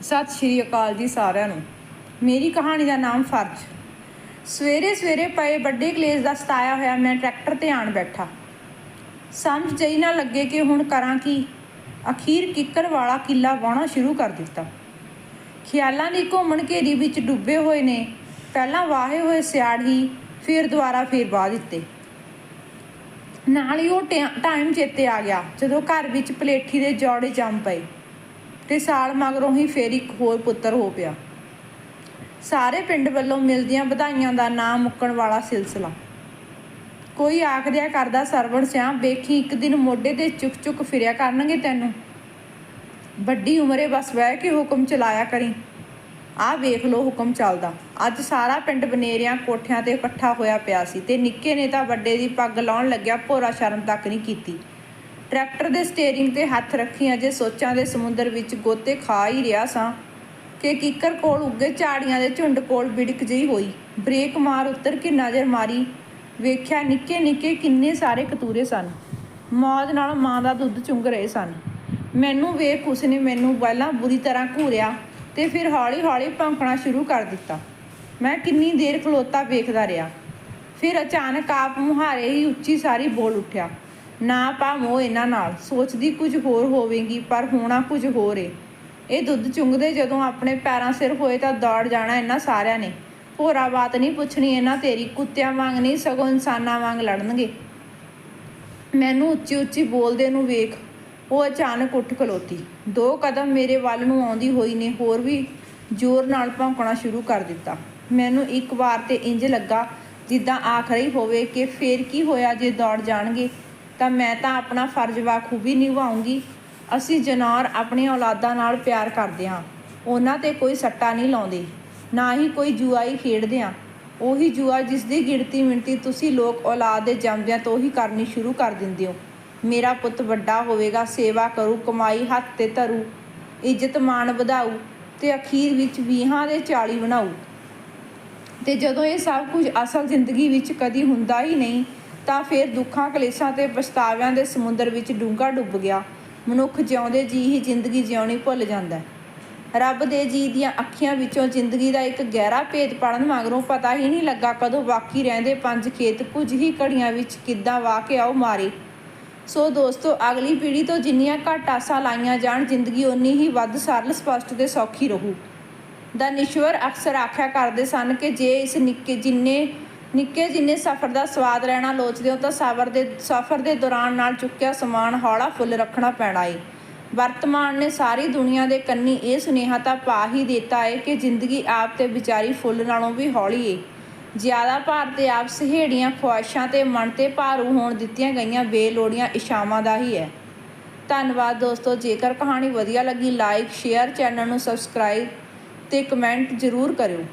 ਸਤਿ ਸ਼੍ਰੀ ਅਕਾਲ ਜੀ ਸਾਰਿਆਂ ਨੂੰ। ਮੇਰੀ ਕਹਾਣੀ ਦਾ ਨਾਮ ਫਰਜ਼। ਸਵੇਰੇ ਸਵੇਰੇ ਪਏ ਵੱਡੇ ਕਲੇਸ਼ ਦਾ ਸਤਾਇਆ ਹੋਇਆ ਮੈਂ ਟਰੈਕਟਰ ਤੇ ਆਣ ਬੈਠਾ। ਸਮਝ ਜਈ ਨਾ ਲੱਗੇ ਕਿ ਹੁਣ ਕਰਾਂ ਕੀ। ਅਖੀਰ ਕਿੱਕਰ ਵਾਲਾ ਕਿੱਲਾ ਵਾਹਣਾ ਸ਼ੁਰੂ ਕਰ ਦਿੱਤਾ। ਖਿਆਲਾਂ ਦੀ ਘੁੰਮਣ ਘੇਰੀ ਵਿੱਚ ਡੁੱਬੇ ਹੋਏ ਨੇ। ਪਹਿਲਾਂ ਵਾਹੇ ਹੋਏ ਸਿਆੜ ਹੀ ਫਿਰ ਦੁਬਾਰਾ ਫਿਰ ਵਾਹ ਦਿੱਤੇ। ਨਾਲ ਹੀ ਉਹ ਟਿਆ- ਟਾਈਮ ਚੇਤੇ ਆ ਗਿਆ, ਜਦੋਂ ਘਰ ਵਿੱਚ ਪਲੇਠੀ ਦੇ ਜੋੜੇ ਜੰਮ ਪਏ। ਤੇ ਸਾਲ ਮਗਰੋਂ ਹੀ ਫੇਰ ਇੱਕ ਹੋਰ ਪੁੱਤਰ ਹੋ ਪਿਆ। ਸਾਰੇ ਪਿੰਡ ਵੱਲੋਂ ਮਿਲਦੀਆਂ ਵਧਾਈਆਂ ਦਾ ਨਾਮ ਮੁੱਕਣ ਵਾਲਾ ਸਿਲਸਿਲਾ। ਕੋਈ ਆਖਦਿਆ ਕਰਦਾ ਸਰਵਣ ਸਿਆਂ ਵੇਖੀ ਇੱਕ ਦਿਨ ਮੋਢੇ ਤੇ ਚੁੱਕ ਚੁੱਕ ਫਿਰਿਆ ਕਰਨਗੇ ਤੈਨੂੰ। ਵੱਡੀ ਉਮਰੇ ਬਸ ਬਹਿ ਕੇ ਹੁਕਮ ਚਲਾਇਆ ਕਰੀ। ਆਹ ਵੇਖ ਲੋ ਹੁਕਮ ਚੱਲਦਾ। ਅੱਜ ਸਾਰਾ ਪਿੰਡ ਬਨੇਰਿਆਂ ਕੋਠਿਆਂ ਤੇ ਇਕੱਠਾ ਹੋਇਆ ਪਿਆ ਸੀ ਤੇ ਨਿੱਕੇ ਨੇ ਤਾਂ ਵੱਡੇ ਦੀ ਪੱਗ ਲਾਉਣ ਲੱਗਿਆ, ਭੋਰਾ ਸ਼ਰਮ ਤੱਕ ਨਹੀਂ ਕੀਤੀ। ਟਰੈਕਟਰ ਦੇ ਸਟੀਅਰਿੰਗ ਤੇ ਹੱਥ ਰੱਖੀ ਅਜੇ ਸੋਚਾਂ ਦੇ ਸਮੁੰਦਰ ਵਿੱਚ ਗੋਤੇ ਖਾ ਹੀ ਰਿਹਾ ਸਾਂ ਕਿ ਕਿੱਕਰ ਕੋਲ ਉੱਗੇ ਝਾੜੀਆਂ ਦੇ ਝੁੰਡ ਕੋਲ ਬਿੜਕ ਜਿਹੀ ਹੋਈ। ਬ੍ਰੇਕ ਮਾਰ ਉੱਤਰ ਕੇ ਨਜ਼ਰ ਮਾਰੀ। ਵੇਖਿਆ ਨਿੱਕੇ ਨਿੱਕੇ ਕਿੰਨੇ ਸਾਰੇ ਕਤੂਰੇ ਸਨ। ਮੌਜ ਨਾਲ ਮਾਂ ਦਾ ਦੁੱਧ ਚੁੰਗ ਰਹੇ ਸਨ। ਮੈਨੂੰ ਵੇਖ ਉਸਨੇ ਮੈਨੂੰ ਪਹਿਲਾਂ ਬੁਰੀ ਤਰ੍ਹਾਂ ਘੂਰਿਆ ਤੇ ਫਿਰ ਹੌਲੀ ਹੌਲੀ ਭੌਂਕਣਾ ਸ਼ੁਰੂ ਕਰ ਦਿੱਤਾ। ਮੈਂ ਕਿੰਨੀ ਦੇਰ ਖਲੋਤਾ ਵੇਖਦਾ ਰਿਹਾ। ਫਿਰ ਅਚਾਨਕ ਆਪ ਮੁਹਾਰੇ ਹੀ ਉੱਚੀ ਸਾਰੀ ਬੋਲ ਉੱਠਿਆ। ਨਾ ਪਾ ਮੋਹ ਇਹਨਾਂ ਨਾਲ। ਸੋਚਦੀ ਕੁਝ ਹੋਰ ਹੋਵੇਗੀ, ਪਰ ਹੋਣਾ ਕੁਝ ਹੋਰ ਏ। ਇਹ ਦੁੱਧ ਚੁੰਗਦੇ ਜਦੋਂ ਆਪਣੇ ਪੈਰਾਂ ਸਿਰ ਹੋਏ ਤਾਂ ਦੌੜ ਜਾਣਾ ਇਹਨਾਂ ਸਾਰਿਆਂ ਨੇ। ਹੋਰਾ ਬਾਤ ਨਹੀਂ ਪੁੱਛਣੀ, ਇਹਨਾਂ ਤੇਰੀ ਕੁੱਤਿਆਂ ਵਾਂਗ ਨਹੀਂ, ਸਗੋਂ ਇਨਸਾਨਾਂ ਵਾਂਗ ਲੜਨਗੇ। ਮੈਨੂੰ ਉੱਚੀ ਉੱਚੀ ਬੋਲਦੇ ਨੂੰ ਵੇਖ, ਉਹ ਅਚਾਨਕ ਉੱਠ ਖਲੋਤੀ। ਦੋ ਕਦਮ ਮੇਰੇ ਵੱਲ ਨੂੰ ਆਉਂਦੀ ਹੋਈ ਨੇ, ਹੋਰ ਵੀ ਜ਼ੋਰ ਨਾਲ ਭੌਂਕਣਾ ਸ਼ੁਰੂ ਕਰ ਦਿੱਤਾ। ਮੈਨੂੰ ਇੱਕ ਵਾਰ ਤੇ ਇੰਜ ਲੱਗਾ ਜਿੱਦਾਂ ਆਖਰੀ ਹੋਵੇ ਕਿ ਫੇਰ ਕੀ ਹੋਇਆ ਜੇ ਦੌੜ ਜਾਣਗੇ। ਤਾਂ ਮੈਂ ਤਾਂ ਆਪਣਾ ਫਰਜ਼ ਬਾਖੂਬੀ ਨਿਭਾਉਂਗੀ। ਅਸੀਂ ਜਨੌਰ ਆਪਣੀਆਂ ਔਲਾਦਾਂ ਨਾਲ ਪਿਆਰ ਕਰਦੇ ਹਾਂ। ਉਹਨਾਂ ਤੇ ਕੋਈ ਸੱਟਾ ਨਹੀਂ ਲਾਉਂਦੇ, ਨਾ ਹੀ ਕੋਈ ਜੂਆ ਹੀ ਖੇਡਦੇ ਹਾਂ। ਉਹੀ ਜੂਆ ਜਿਸ ਦੀ ਗਿਣਤੀ ਮਿਣਤੀ ਤੁਸੀਂ ਲੋਕ ਔਲਾਦ ਦੇ ਜੰਮਦਿਆਂ ਤੋਂ ਹੀ ਕਰਨੀ ਸ਼ੁਰੂ ਕਰ ਦਿੰਦੇ ਹੋ। ਮੇਰਾ ਪੁੱਤ ਵੱਡਾ ਹੋਵੇਗਾ, ਸੇਵਾ ਕਰੂ, ਕਮਾਈ ਹੱਥ ਤੇ ਧਰੂ, ਇੱਜ਼ਤ ਮਾਣ ਵਧਾਊ ਤੇ ਅਖੀਰ ਵਿੱਚ ਵੀਹਾਂ ਦੇ 40 ਬਣਾਊ। ਤੇ ਜਦੋਂ ਇਹ ਸਭ ਕੁਝ ਅਸਲ ਜ਼ਿੰਦਗੀ ਵਿੱਚ ਕਦੀ ਹੁੰਦਾ ਹੀ ਨਹੀਂ ਤਾਂ ਫਿਰ ਦੁੱਖਾਂ ਕਲੇਸ਼ਾਂ ਤੇ ਪਛਤਾਵਿਆਂ ਦੇ ਸਮੁੰਦਰ ਵਿੱਚ ਡੂੰਘਾ ਡੁੱਬ ਗਿਆ। ਮਨੁੱਖ ਜਿਉਂਦੇ ਜੀ ਹੀ ਜ਼ਿੰਦਗੀ ਜਿਉਣੀ ਭੁੱਲ ਜਾਂਦਾ ਹੈ। ਰੱਬ ਦੇ ਜੀ ਦੀਆਂ ਅੱਖੀਆਂ ਵਿੱਚੋਂ ਜ਼ਿੰਦਗੀ ਦਾ ਇੱਕ ਗਹਿਰਾ ਭੇਦ ਪੜਨ ਮਗਰੋਂ ਪਤਾ ਹੀ ਨਹੀਂ ਲੱਗਾ ਕਦੋਂ ਬਾਕੀ ਰਹਿੰਦੇ ਪੰਜ ਖੇਤ ਕੁਝ ਹੀ ਘੜੀਆਂ ਵਿੱਚ ਕਿੱਦਾਂ ਵਾਹ ਕੇ ਆਉ ਮਾਰੇ। ਸੋ ਦੋਸਤੋ, ਅਗਲੀ ਪੀੜ੍ਹੀ ਤੋਂ ਜਿੰਨੀਆਂ ਘੱਟ ਆਸਾਂ ਲਾਈਆਂ ਜਾਣ, ਜ਼ਿੰਦਗੀ ਓਨੀ ਹੀ ਵੱਧ ਸਰਲ, ਸਪਸ਼ਟ ਤੇ ਸੌਖੀ ਰਹੂ। ਦਾ ਨਿਸ਼ਵਰ ਅਕਸਰ ਆਖਿਆ ਕਰਦੇ ਸਨ ਕਿ ਜੇ ਇਸ ਨਿੱਕੇ ਜਿੰਨੇ ਨਿੱਕੇ ਜਿੰਨੇ ਸਫ਼ਰ ਦਾ ਸਵਾਦ ਲੈਣਾ ਲੋਚਦੇ ਹੋ ਤਾਂ ਸਫ਼ਰ ਦੇ ਸਫ਼ਰ ਦੇ ਦੌਰਾਨ ਨਾਲ ਚੁੱਕਿਆ ਸਮਾਨ ਹੌਲਾ ਫੁੱਲ ਰੱਖਣਾ ਪੈਣਾ ਏ। ਵਰਤਮਾਨ ਨੇ ਸਾਰੀ ਦੁਨੀਆ ਦੇ ਕੰਨੀ ਇਹ ਸੁਨੇਹਾ ਤਾਂ ਪਾ ਹੀ ਦਿੱਤਾ ਏ ਕਿ ਜ਼ਿੰਦਗੀ ਆਪ ਤੇ ਵਿਚਾਰੀ ਫੁੱਲ ਨਾਲੋਂ ਵੀ ਹੌਲੀ ਏ। ਜ਼ਿਆਦਾ ਭਾਰ ਤੇ ਆਪ ਸਹੇੜੀਆਂ, ਖੁਆਇਸ਼ਾਂ ਤੇ ਮਨ ਤੇ ਭਾਰੂ ਹੋਣ ਦਿੱਤੀਆਂ ਗਈਆਂ ਬੇਲੋੜੀਆਂ ਇਸ਼ਾਵਾਂ ਦਾ ਹੀ ਹੈ ਧੰਨਵਾਦ ਦੋਸਤੋ, ਜੇਕਰ ਕਹਾਣੀ ਵਧੀਆ ਲੱਗੀ ਲਾਈਕ ਸ਼ੇਅਰ ਚੈਨਲ ਨੂੰ ਸਬਸਕ੍ਰਾਈਬ ਤੇ ਕਮੈਂਟ ਜ਼ਰੂਰ ਕਰਿਓ।